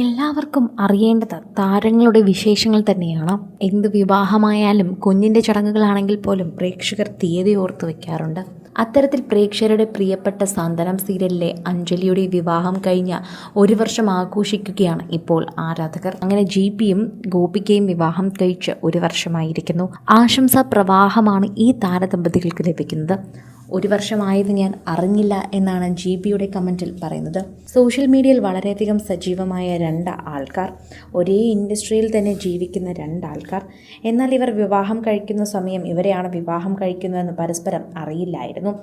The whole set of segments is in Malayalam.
എല്ലാവർക്കും അറിയേണ്ടത് താരങ്ങളുടെ വിശേഷങ്ങൾ തന്നെയാണ്. എന്ത് വിവാഹമായാലും കുഞ്ഞിന്റെ ചടങ്ങുകളാണെങ്കിൽ പോലും പ്രേക്ഷകർ തീയതി ഓർത്ത് വയ്ക്കാറുണ്ട് അത്തരത്തിൽ പ്രേക്ഷകരുടെ പ്രിയപ്പെട്ട സാന്ത്വനം സീരിയലിലെ അഞ്ജലിയുടെ വിവാഹം കഴിഞ്ഞ ഒരു വർഷം ആഘോഷിക്കുകയാണ് ഇപ്പോൾ ആരാധകർ. അങ്ങനെ ജി പിയും ഗോപികയും വിവാഹം കഴിച്ച് ഒരു വർഷമായിരിക്കുന്നു. ആശംസാ പ്രവാഹമാണ് ഈ താരദമ്പതികൾക്ക് ലഭിക്കുന്നത്. ഒരു വർഷമായത് ഞാൻ അറിഞ്ഞില്ല എന്നാണ് ജി ബിയുടെ കമന്റിൽ പറയുന്നത്. സോഷ്യൽ മീഡിയയിൽ വളരെയധികം സജീവമായ രണ്ട് ആൾക്കാർ ഒരേ ഇൻഡസ്ട്രിയിൽ തന്നെ ജീവിക്കുന്ന രണ്ടാൾക്കാർ എന്നാൽ ഇവർ വിവാഹം കഴിക്കുന്ന സമയം ഇവരെയാണ് വിവാഹം കഴിക്കുന്നതെന്ന് പരസ്പരം അറിയില്ലായിരുന്നു.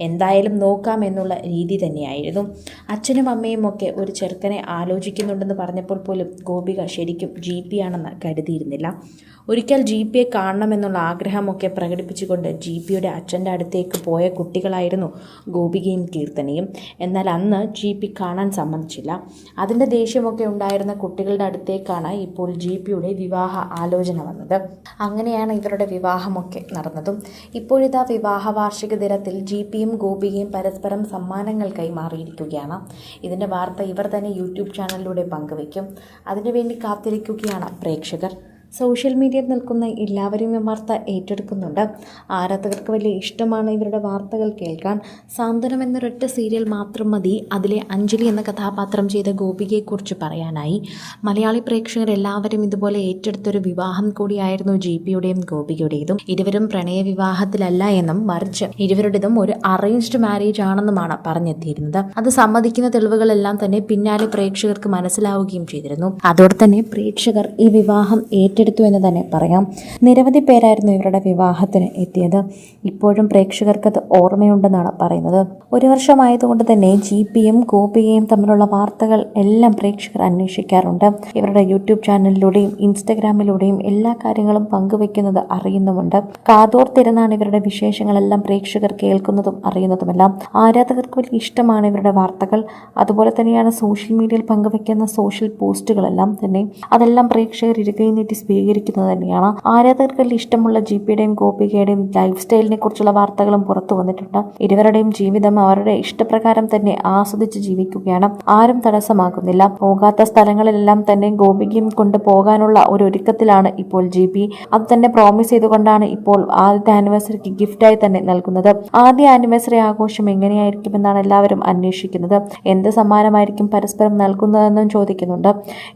എന്തായാലും നോക്കാം എന്നുള്ള രീതി തന്നെയായിരുന്നു. അച്ഛനും അമ്മയും ഒക്കെ ഒരു ചെറുക്കനെ ആലോചിക്കുന്നുണ്ടെന്ന് പറഞ്ഞപ്പോൾ പോലും ഗോപിക ശരിക്കും ജി പി ആണെന്ന് കരുതിയിരുന്നില്ല. ഒരിക്കൽ ജി പിയെ കാണണമെന്നുള്ള ആഗ്രഹമൊക്കെ പ്രകടിപ്പിച്ചുകൊണ്ട് ജി പിയുടെ അച്ഛന്റെ അടുത്തേക്ക് പോയ കുട്ടികളായിരുന്നു ഗോപികയും കീർത്തനയും. എന്നാൽ അന്ന് ജി പി കാണാൻ സമ്മതിച്ചില്ല. അതിന്റെ ദേഷ്യമൊക്കെ ഉണ്ടായിരുന്ന കുട്ടികളുടെ അടുത്തേക്കാണ് ഇപ്പോൾ ജി പിയുടെ വിവാഹ ആലോചന വന്നത്. അങ്ങനെയാണ് ഇവരുടെ വിവാഹമൊക്കെ നടന്നതും. ഇപ്പോഴിതാ വിവാഹ വാർഷിക ദിനത്തിൽ ജി പിയും ഗോപികയും പരസ്പരം സമ്മാനങ്ങൾ കൈമാറിയിരിക്കുകയാണ്. ഇതിന്റെ വാർത്ത ഇവർ തന്നെ യൂട്യൂബ് ചാനലിലൂടെ പങ്കുവയ്ക്കും. അതിനുവേണ്ടി കാത്തിരിക്കുകയാണ് പ്രേക്ഷകർ. സോഷ്യൽ മീഡിയയിൽ നിൽക്കുന്ന എല്ലാവരും വാർത്ത ഏറ്റെടുക്കുന്നുണ്ട്. ആരാധകർക്ക് വലിയ ഇഷ്ടമാണ് ഇവരുടെ വാർത്തകൾ കേൾക്കാൻ. സാന്ത്വനം എന്നൊരൊറ്റ സീരിയൽ മാത്രം മതി. അതിലെ അഞ്ജലി എന്ന കഥാപാത്രം ചെയ്ത ഗോപികയെക്കുറിച്ച് പറയാനായി. മലയാളി പ്രേക്ഷകർ എല്ലാവരും ഇതുപോലെ ഏറ്റെടുത്തൊരു വിവാഹം കൂടിയായിരുന്നു ജി പിയുടെയും ഗോപികയുടേതും. ഇരുവരും പ്രണയ വിവാഹത്തിലല്ല എന്നും മറിച്ച് ഇരുവരുടേതും ഒരു അറേഞ്ച്ഡ് മാരേജ് ആണെന്നുമാണ് പറഞ്ഞെത്തിയിരുന്നത്. അത് സമ്മതിക്കുന്ന തെളിവുകളെല്ലാം തന്നെ പിന്നാലെ പ്രേക്ഷകർക്ക് മനസ്സിലാവുകയും ചെയ്തിരുന്നു. അതോടെ തന്നെ പ്രേക്ഷകർ ഈ വിവാഹം ഏറ്റെടുത്തു എന്ന് തന്നെ പറയാം. നിരവധി പേരായിരുന്നു ഇവരുടെ വിവാഹത്തിന് എത്തിയത്. ഇപ്പോഴും പ്രേക്ഷകർക്ക് അത് ഓർമ്മയുണ്ടെന്നാണ് പറയുന്നത്. ഒരു വർഷമായതുകൊണ്ട് തന്നെ ജി പിയും ഗോപികയും തമ്മിലുള്ള വാർത്തകൾ എല്ലാം പ്രേക്ഷകർ അന്വേഷിക്കാറുണ്ട്. ഇവരുടെ യൂട്യൂബ് ചാനലിലൂടെയും ഇൻസ്റ്റഗ്രാമിലൂടെയും എല്ലാ കാര്യങ്ങളും പങ്കുവെക്കുന്നത് അറിയുന്നുമുണ്ട്. കാതോർത്തിരുന്നാണ് ഇവരുടെ വിശേഷങ്ങളെല്ലാം പ്രേക്ഷകർ കേൾക്കുന്നതും അറിയുന്നതുമെല്ലാം. ആരാധകർക്ക് വലിയ ഇഷ്ടമാണ് ഇവരുടെ വാർത്തകൾ. അതുപോലെ തന്നെയാണ് സോഷ്യൽ മീഡിയയിൽ പങ്കുവെക്കുന്ന സോഷ്യൽ പോസ്റ്റുകളെല്ലാം തന്നെ. അതെല്ലാം പ്രേക്ഷകർ ഇരുകൈ നീട്ടി സ്വീകരിക്കുന്നത് തന്നെയാണ്. ആരാധകർക്ക് ഇഷ്ടമുള്ള ജി പിയുടെയും ഗോപികയുടെയും ലൈഫ് സ്റ്റൈലിനെ കുറിച്ചുള്ള വാർത്തകളും പുറത്തു വന്നിട്ടുണ്ട്. ഇരുവരുടെയും ജീവിതം അവരുടെ ഇഷ്ടപ്രകാരം തന്നെ ആസ്വദിച്ച് ജീവിക്കുകയാണ്. ആരും തടസ്സമാക്കുന്നില്ല. പോകാത്ത സ്ഥലങ്ങളിലെല്ലാം തന്നെ ഗോപികയും കൊണ്ട് പോകാനുള്ള ഒരു ഒരുക്കത്തിലാണ് ഇപ്പോൾ ജി പി അത് തന്നെ പ്രോമിസ് ചെയ്തുകൊണ്ടാണ് ഇപ്പോൾ ആദ്യത്തെ ആനിവേഴ്സറിക്ക് ഗിഫ്റ്റായി തന്നെ നൽകുന്നത്. ആദ്യ ആനിവേഴ്സറി ആഘോഷം എങ്ങനെയായിരിക്കും എന്നാണ് എല്ലാവരും അന്വേഷിക്കുന്നത്. എന്ത് സമ്മാനമായിരിക്കും പരസ്പരം നൽകുന്നതെന്നും ചോദിക്കുന്നുണ്ട്.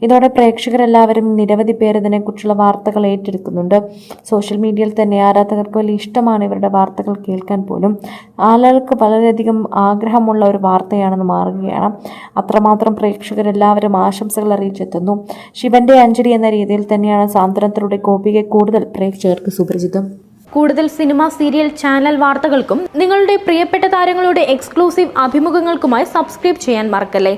ഇതോടെ പ്രേക്ഷകരെല്ലാവരും നിരവധി പേർ ഇതിനെക്കുറിച്ചുള്ള വാർത്തകൾ ഏറ്റെടുക്കുന്നുണ്ട്. സോഷ്യൽ മീഡിയയിൽ തന്നെ ആരാധകർക്ക് വലിയ ഇഷ്ടമാണ് ഇവരുടെ വാർത്തകൾ കേൾക്കാൻ പോലും. ആളുകൾക്ക് വളരെയധികം ആഗ്രഹമുള്ള ഒരു വാർത്തയാണെന്ന് മാറുകയാണ്. അത്രമാത്രം പ്രേക്ഷകരെല്ലാവരും ആശംസകൾ അറിയിച്ചെത്തുന്നു. ശിവന്റെ അഞ്ജലി എന്ന രീതിയിൽ തന്നെയാണ് സാന്ത്വനത്തിലൂടെ ഗോപികയെ കൂടുതൽ പ്രേക്ഷകർക്ക് സുപരിചിതം. കൂടുതൽ സിനിമ സീരിയൽ ചാനൽ വാർത്തകൾക്കും നിങ്ങളുടെ പ്രിയപ്പെട്ട താരങ്ങളുടെ എക്സ്ക്ലൂസീവ് അഭിമുഖങ്ങൾക്കുമായി സബ്സ്ക്രൈബ് ചെയ്യാൻ മറക്കല്ലേ?